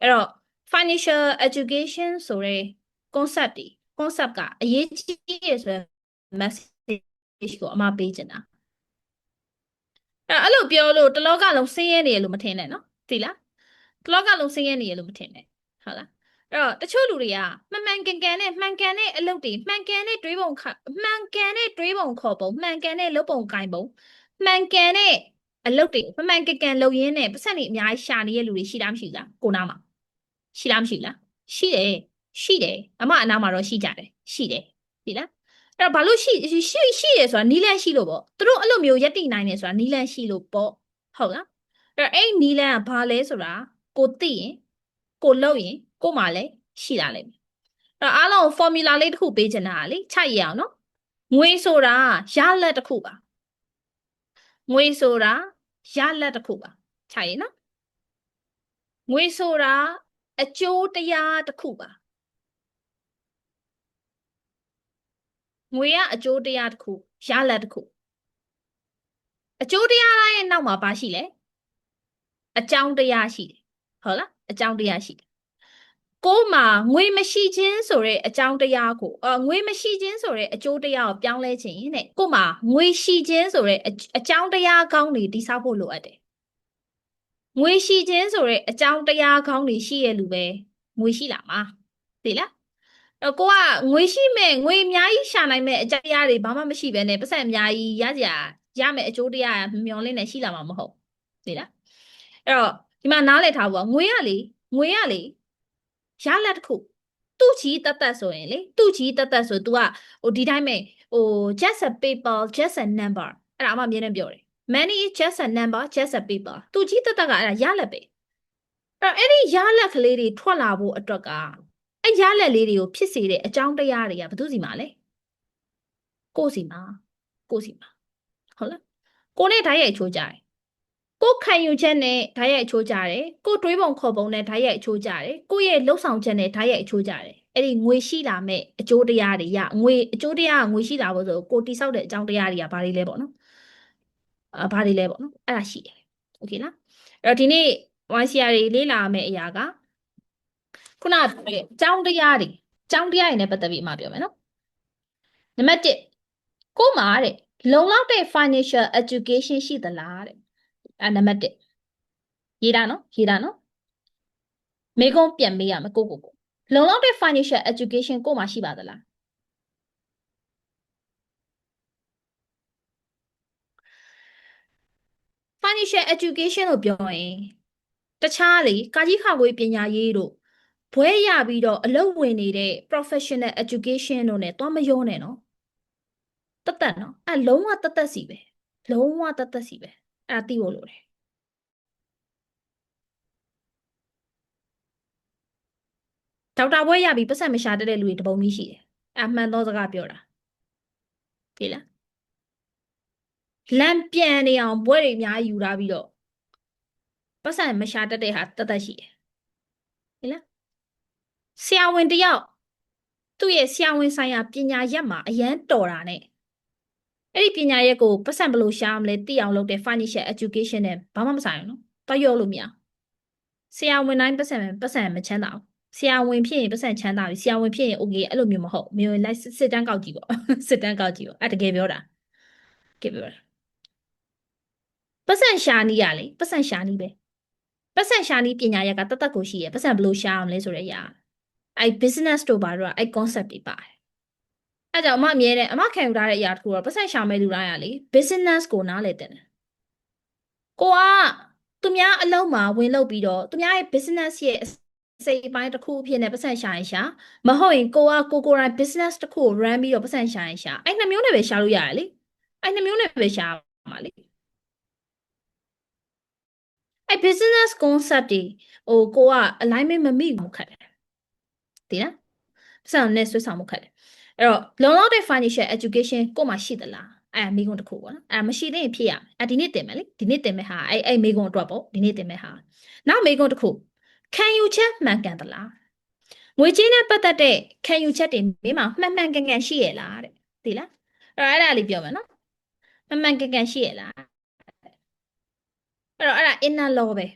အဲ့တော့ financial education ဆိုတဲ့ concept တွေ concept ကအရေးကြီးရဆိုတဲ့ message ကိုအမပေးချင်တာအဲ့အဲ့လိုပြောလို့တစ်လောကလုံးဆင်းရဲနေရလို့မထင်နဲ့နော်သိလားတစ်လောကလုံးဆင်းရဲနေရလို့မထင်နဲ့ဟုတ်လားအဲ့တော့တချို့လူတွေကမှန်မှန်ကန်ကန်နဲ့မှန်ကန်တဲ့အလုပ်တွေမှန်ကန်တဲ့တွေးပုံခမှန်ကန်တဲ့တွေးပုံခေါ်ပုံမှန်ကန်တဲ့လုပ်ပုံကိုင်ပုံမှန်ကန်တဲ့အလုပ်တွေမှန်မှန်ကန်ကန်လုပ်ရင်းနဲ့ပတ်စံတွေအများကြီးရှာနေတဲ့လူတွေရှိလားမရှိဘူးလားကိုနားမှာ ရှိလားမရှိဘူးလားရှိတယ်ရှိတယ်အမအနားမှာတော့ရှိကြတယ်ရှိတယ်ဒီလားအဲ့တော့ဘာလို့ရှိရှိရှိတယ်ဆိုတာနီးလန်းရှိလို့ပေါ့သူတို့အဲ့လိုမျိုးရက်တိနိုင်နေဆိုတာနီးလန်းရှိလို့ပေါ့ဟုတ်လားအဲ့တော့အဲ့နီးလန်းကဘာလဲဆိုတာကိုသိရင်ကိုလုပ်ရင်ကိုမှလည်းရှိလာလိမ့်မယ်အဲ့တော့အားလုံး formula လေးတစ်ခုပေးချင်တာကလေခြိုက်ရအောင်နော်ငွေဆိုတာရလက်တစ်ခုပါငွေဆိုတာရလက်တစ်ခုပါခြိုက်ရနော်ငွေဆိုတာ အကျိုးတရားတစ်ခုပါငွေကအကျိုးတရားတစ်ခုရလက်တစ်ခုအကျိုးတရားတိုင်းရဲ့နောက်မှာဘာရှိလဲအကြောင်းတရားရှိတယ်ဟုတ်လားအကြောင်းတရားရှိတယ်ကိုယ်မှာငွေမရှိခြင်းဆိုတဲ့အကြောင်းတရားကိုအငွေမရှိခြင်းဆိုတဲ့အကျိုးတရားကိုပြောင်းလဲခြင်းတဲ့ကိုယ်မှာငွေရှိခြင်းဆိုတဲ့အအကြောင်းတရားကောင်းတွေတိဆောက်ဖို့လိုအပ်တယ် ငွေရှိခြင်းဆိုတဲ့အကြောင်းတရားကောင်းတွေရှိရလူပဲငွေရှိလာမှာသိလားအဲ့တော့ကိုကငွေရှိမဲ့ငွေအများကြီးရှာနိုင်မဲ့အကြောင်းတရားတွေဘာမှမရှိဘဲနဲ့ပတ်စံအများကြီးရကြရမယ်အကျိုးတရားမမျော်လင့်နဲ့ရှိလာမှာမဟုတ်သိလားအဲ့တော့ဒီမှာနားလည်ထားဖို့ကငွေရလေငွေရလေရလက်တစ်ခုသူ့ချီတတ်တတ်ဆိုရင်လေသူ့ချီတတ်တတ်ဆို तू ကဟိုဒီတိုင်းပဲဟို just a paper just a number အဲ့ဒါအမှအမြဲတမ်းပြောတယ် money is just a number just a paper သူ့ချီတတ်တတ်ကအဲ့ဒါရလက်ပဲအဲ့တော့အဲ့ဒီရလက်ကလေးတွေထွက်လာဖို့အတွက်ကအဲ့ရလက်လေးတွေကိုဖြစ်စေတဲ့အကြောင်းတရားတွေကဘယ်သူစီမှာလဲကိုယ့်စီမှာကိုယ့်စီမှာဟုတ်လားကိုနဲ့ဓာတ်ရိုက်ချိုးကြတယ်ကိုယ်ခံယူချက်နဲ့ဓာတ်ရိုက်ချိုးကြတယ်ကိုယ်တွေးပုံခေါ်ပုံနဲ့ဓာတ်ရိုက်ချိုးကြတယ်ကိုယ့်ရဲ့လှုပ်ဆောင်ချက်နဲ့ဓာတ်ရိုက်ချိုးကြတယ်အဲ့ဒီငွေရှိလာမဲ့အကျိုးတရားတွေရငွေအကျိုးတရားကငွေရှိလာဖို့ဆိုကိုယ်တိဆောက်တဲ့အကြောင်းတရားတွေကဘာတွေလဲပေါ့နော်အာ ဘာတွေလဲပေါ့နော်အဲ့ဒါရှိတယ်โอเคလားအဲ့တော့ဒီနေ့ YCR တွေလေ့လာမယ့်အရာကခုနကပြောတဲ့အကြောင်းတရားတွေအကြောင်းတရားတွေနဲ့ပတ်သက်ပြီးအမှပြောမယ်နော်နံပါတ်1ကို့မှာတဲ့လုံလောက်တဲ့ financial education ရှိသလားတဲ့အဲနံပါတ်1ရေးတာနော်ရေးတာနော်မေကုန်းပြန်မေးရမယ်ကိုကိုကိုလုံလောက်တဲ့ financial education ကို့မှာရှိပါသလား financial education လို့ပြောရင်တခြားလေကာကြီးခါခွေးပညာရေးတို့ဘွဲရပြီးတော့အလုပ်ဝင်နေတဲ့ professional education တို့ ਨੇ သွားမရောနဲ့နော်တတ်တတ်နော်အဲလုံးဝတတ်တတ်စီပဲလုံးဝတတ်တတ်စီပဲအဲ့ဒါသိဖို့လိုတယ်ဒေါက်တာဘွဲရပြီးပတ်စံမရှာတတ်တဲ့လူတွေတပုံကြီးရှိတယ်အမှန်သောစကားပြောတာဒီလား လမ်းပြန်နေအောင်ဘွဲတွေအများကြီးယူထားပြီးတော့ပတ်စံမရှာတတ်တဲ့ဟာတတ်တတ်ရှိတယ်ဟင်လားဆရာဝန်တယောက်သူ့ရဲ့ဆရာဝန်ဆိုင်ရာပညာရက်မှာအရန်တော်တာနဲ့အဲ့ဒီပညာရက်ကိုပတ်စံဘယ်လိုရှာမလဲသိအောင်လုပ်တဲ့ financial education နဲ့ဘာမှမဆိုင်ဘူးနော်တော့ရောလို့မရဆရာဝန်တိုင်းပတ်စံပတ်စံမချမ်းသာဘူးဆရာဝန်ဖြစ်ရင်ပတ်စံချမ်းသာပြီဆရာဝန်ဖြစ်ရင် okay အဲ့လိုမျိုးမဟုတ်မျိုးလိုက်စစ်တန်းကောက်ကြည့်ပေါ့စစ်တန်းကောက်ကြည့်ပေါ့အဲ့တကယ်ပြောတာတကယ်ပြောတာ ပတ်စံရှာနီးရလေပတ်စံရှာနီးပဲပတ်စံရှာနီးပညာရက်ကတတ်တတ်ကိုရှိရပတ်စံဘယ်လိုရှာအောင်လဲဆိုတဲ့အရာအဲ့ business တို့ဘာတို့ကအဲ့ concept တွေပါတယ်အဲ့ကြောင့်အမအမြဲတမ်းအမခံယူထားတဲ့အရာတစ်ခုတော့ပတ်စံရှာမဲ့လူတိုင်းကလေ business ကိုနားလည်တဲ့ကိုကသူများအလုံးမှာဝင်လုပ်ပြီးတော့သူများရဲ့ business ရဲ့အစိတ်အပိုင်းတစ်ခုအဖြစ်နဲ့ပတ်စံရှာရင်ရှာမဟုတ်ရင်ကိုကကိုကိုယ်တိုင် business တစ်ခုကို run ပြီးတော့ပတ်စံရှာရင်ရှာအဲ့နှမျိုးနဲ့ပဲရှာလို့ရတယ်လေအဲ့နှမျိုးနဲ့ပဲရှာမှာလေ အဲ့ business concept တွေဟိုကိုက alignment မမိဘူးခက်တယ်ဒီလားပတ်စံနဲ့ဆွဲဆောင်မှုခက်တယ်အဲ့တော့လုံလောက်တဲ့ financial education ကိုမှရှိသလားအဲ့မိကုံတစ်ခုပေါ့နော်အဲ့မရှိသေးရင်ဖြစ်ရမယ်အဲ့ဒီနေ့တင်မယ်လေဒီနေ့တင်မယ်ဟာအဲ့အဲ့မိကုံအတွက်ပေါ့ဒီနေ့တင်မယ်ဟာနောက်မိကုံတစ်ခုခံယူချက်မှန်ကန်သလားငွေကြေးနဲ့ပတ်သက်တဲ့ခံယူချက်တွေမင်းမှာမှန်မှန်ကန်ကန်ရှိရဲ့လားတဲ့သိလားအဲ့တော့အဲ့ဒါလေးပြောမယ်နော်မှန်မှန်ကန်ကန်ရှိရဲ့လား အဲ့တော့အဲ့ဒါ inner law ပဲ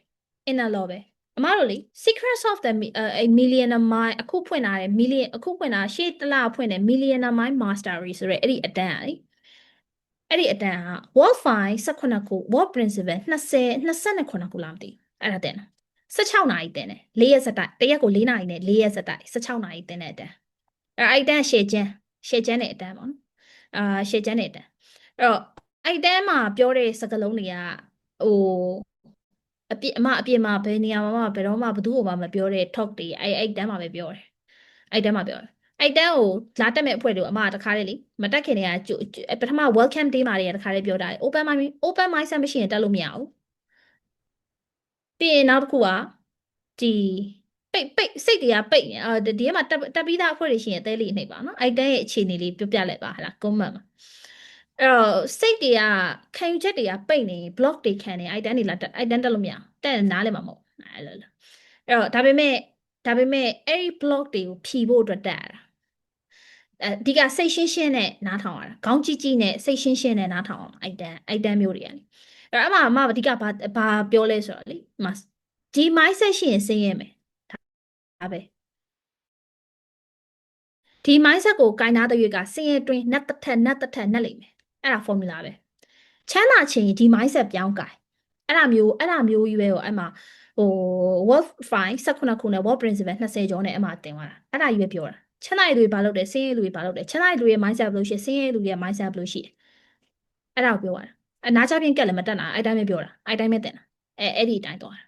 inner law ပဲအမတို့လေ Secrets of the Mi- အဲ Millionaire Mind အခုဖွင့်လာတဲ့ million အခုဖွင့်လာရှေ့တစ်လဖွင့်တဲ့ Millionaire Mind Mastery ဆိုတဲ့အဲ့ဒီအတန်းอ่ะလေအဲ့ဒီအတန်းက World Fine 18ခု World Principle 20 29ခုလားမသိဘူးအဲ့ဒါတင်တာ16နာရီတင်တယ်4ရက်စတိုက်တစ်ရက်ကို4နာရီနဲ့4ရက်စတိုက်16နာရီတင်တဲ့အတန်းအဲ့အဲ့အတန်းရှေ့ကျန်းရှေ့ကျန်းတဲ့အတန်းပေါ့နော်အာရှေ့ကျန်းတဲ့အတန်းအဲ့တော့အဲ့အတန်းမှာပြောတဲ့စကားလုံးတွေက ဟိုအပြစ်အမအပြစ်မှာဘယ်နေရာမှာမှဘယ်တော့မှဘယ်သူ့ကိုမှမပြောတဲ့ talk တွေအဲ့အဲ့တန်းမှာပဲပြောတယ်အဲ့တန်းမှာပြောတယ်အဲ့တန်းကိုလာတက်မဲ့အဖွဲ့တွေကိုအမကတခါလေလေမတက်ခင်တည်းကကြိုကြိုပထမ welcome day မှာတည်းကတခါလေပြောတာလေ open mind open mindset မရှိရင်တက်လို့မရဘူးပြီးရင်နောက်တစ်ခုကဒီပိတ်ပိတ်စိတ်တွေကပိတ်နေအာဒီဒီထဲမှာတက်တက်ပြီးသားအဖွဲ့တွေရှိရင်အသေးလေးနှိပ်ပါနော်အဲ့တန်းရဲ့အခြေအနေလေးပြောပြလိုက်ပါဟလား comment မှာ အဲ့တော့စိတ်တွေကခံယူချက်တွေကပိတ်နေ block တွေခံနေအဲ့တန်းတွေလာတက်အဲ့တန်းတက်လို့မရဘူးတက်ရင်နားလည်းမမဟုတ်အဲ့လိုလိုအဲ့တော့ဒါပေမဲ့ဒါပေမဲ့အဲ့ဒီ block တွေကိုဖြီဖို့အတွက်တက်ရတာအဲအဓိကစိတ်ရှင်းရှင်းနဲ့နားထောင်ရတာခေါင်းကြီးကြီးနဲ့စိတ်ရှင်းရှင်းနဲ့နားထောင်အောင်အဲ့တန်းအဲ့တန်းမျိုးတွေကနေအဲ့တော့အမှအမှအဓိကဘာဘာပြောလဲဆိုတော့လေအမှဒီ mindset ရှိရင်ဆင်းရဲမယ်ဒါပဲဒီ mindset ကိုကင်နာတဲ့ရွေးကဆင်းရဲတွင်းနတ်တစ်ထက်နတ်တစ်ထက်နတ်လိမ့်မယ် အဲ့ဒါ formula ပဲချမ်းသာခြင်းဒီ mindset ပြောင်းကင်အဲ့ဒါမျိုးအဲ့ဒါမျိုးကြီးပဲကိုအဲ့မှာဟို world fine 18ခုနဲ့ world principle 20ကျော်နဲ့အဲ့မှာတင်သွားတာအဲ့ဒါကြီးပဲပြောတာချမ်းသာရလူတွေဘာလုပ်တယ်ဆင်းရဲလူတွေဘာလုပ်တယ်ချမ်းသာရလူတွေရဲ့ mindset ဘယ်လိုရှိဆင်းရဲလူတွေရဲ့ mindset ဘယ်လိုရှိအဲ့ဒါကိုပြောတာအနာချပြင်းကက်လည်းမတက်တာအဲ့တိုင်းပဲပြောတာအဲ့တိုင်းပဲတင်တာအဲအဲ့ဒီအတိုင်းသွားတာ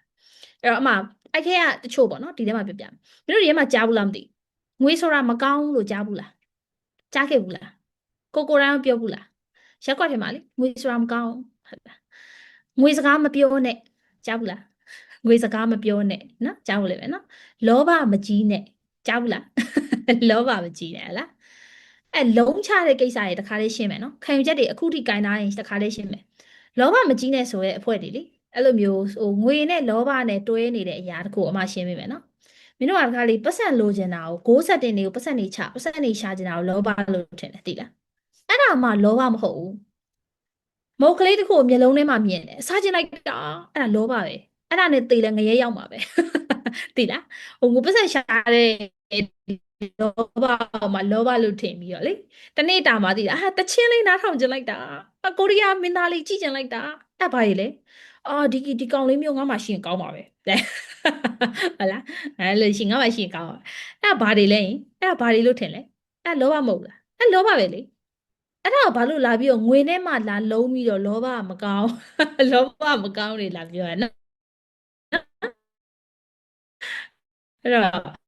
အဲ့တော့အမှအဲ့ခဲကတချို့ပေါ့နော်ဒီထဲမှာပြပြမယ်မင်းတို့ဒီထဲမှာကြားဘူးလားမသိဘူးငွေဆိုတာမကောင်းလို့ကြားဘူးလားကြားခဲ့ဘူးလားကိုကိုရန်ပြောဘူးလား ရက်ကွက်ထဲမှာလေငွေဆိုတာမကောင်းဟုတ်လားငွေစကားမပြောနဲ့ကြားဘူးလားငွေစကားမပြောနဲ့နော်ကြားဘူးလေပဲနော်လောဘမကြီးနဲ့ကြားဘူးလားလောဘမကြီးနဲ့ဟလားအဲလုံးချတဲ့ကိစ္စတွေတခါလေးရှင်းမယ်နော်ခံယူချက်တွေအခုထိကင်ထားရင်တခါလေးရှင်းမယ်လောဘမကြီးနဲ့ဆိုရဲအဖွဲ့တွေလေအဲ့လိုမျိုးဟိုငွေနဲ့လောဘနဲ့တွဲနေတဲ့အရာတခုအမှရှင်းပေးမယ်နော်မင်းတို့ကတခါလေးပတ်စံလိုချင်တာကို6ဆက်တင်တွေကိုပတ်စံနေချပတ်စံနေရှာချင်တာကိုလောဘလို့ထင်တယ်သိလား အဲ့ဒါမှလောဘမဟုတ်ဘူးမုတ်ကလေးတစ်ခုကိုမျက်လုံးထဲမှာမြင်တယ်စားချင်လိုက်တာအဲ့ဒါလောဘပဲအဲ့ဒါနဲ့တေးလဲငရဲရောက်မှာပဲသိလားဟိုငိုပတ်စံရှာတဲ့လောဘမှာလောဘလို့ထင်ပြီးတော့လေတနေ့တာမှသိတာအာတချင်းလေးနားထောင်ချင်လိုက်တာအကိုရီးယားမင်းသားလေးကြည့်ချင်လိုက်တာအဲ့ဘာကြီးလဲအာဒီဒီကောင်လေးမျိုးငါမှရှိရင်ကောင်းပါပဲဟုတ်လားအဲ့လိုရှိငါမှရှိရင်ကောင်းပါအဲ့ဘာတွေလဲအဲ့ဘာတွေလို့ထင်လဲအဲ့လောဘမဟုတ်လားအဲ့လောဘပဲလေ အဲ့ဒါဘာလို့လာပြီးတော့ငွေနဲ့မှလာလုံးပြီးတော့လောဘမကောင်းလောဘမကောင်းနေလာပြောရနော်အဲ့တော့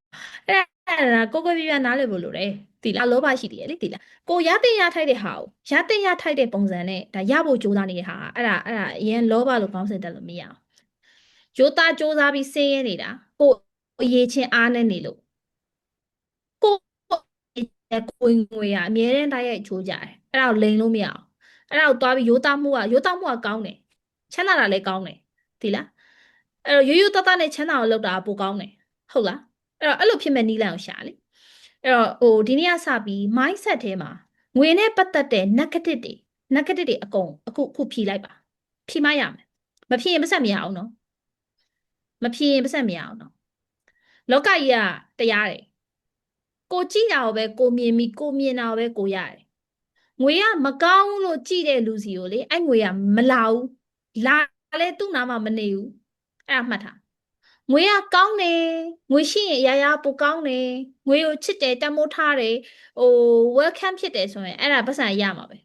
အဲ့ဒါကိုကိုပြပြနားလည်ဖို့လိုတယ်တီလားလောဘရှိတယ်လေတီလားကိုရတဲ့ရထိုက်တဲ့ဟာကိုရတဲ့ရထိုက်တဲ့ပုံစံနဲ့ဒါရဖို့ကြိုးစားနေတဲ့ဟာအဲ့ဒါအဲ့ဒါအရင်လောဘလို့ကောင်းစင်တက်လို့မရအောင်ကြိုးသားကြိုးစားပြီးဆင်းရဲနေတာကိုအရေးချင်းအားနဲ့နေလို့ကိုကိုငွေရအမြဲတမ်းတိုက်ရိုက်ချိုးကြတယ် အဲ့ဒါကိုလိန်လို့မရအောင်အဲ့ဒါကိုသွားပြီးရိုးသားမှုကရိုးသားမှုကကောင်းတယ်ချမ်းသာတာလည်းကောင်းတယ်ဒီလားအဲ့တော့ရိုးရိုးသားသားနဲ့ချမ်းသာအောင်လုပ်တာကပိုကောင်းတယ်ဟုတ်လားအဲ့တော့အဲ့လိုဖြစ်မဲ့နီးလန့်အောင်ရှာလေအဲ့တော့ဟိုဒီနေ့ကစပြီး mindset ထဲမှာငွေနဲ့ပတ်သက်တဲ့ negative တွေ negative တွေအကုန်အခုအခုဖြီးလိုက်ပါဖြီးမရမယ်မဖြီးရင်ပတ်ဆက်မရအောင်နော်မဖြီးရင်ပတ်ဆက်မရအောင်နော်လောကကြီးကတရားတယ်ကိုကြည့်တာကိုပဲကိုမြင်ပြီးကိုမြင်တာကိုပဲကိုရတယ် ငွေကမကောင်းလို့ကြည့်တဲ့လူစီကိုလေအဲ့ငွေကမလာဘူးလာလဲသူ့နာမှာမနေဘူးအဲ့ဒါမှတ်ထားငွေကကောင်းတယ်ငွေရှိရင်အရာရာပိုကောင်းတယ်ငွေကိုချစ်တယ်တန်မိုးထားတယ်ဟို welcome ဖြစ်တယ်ဆိုရင်အဲ့ဒါပတ်စံရမှာပဲ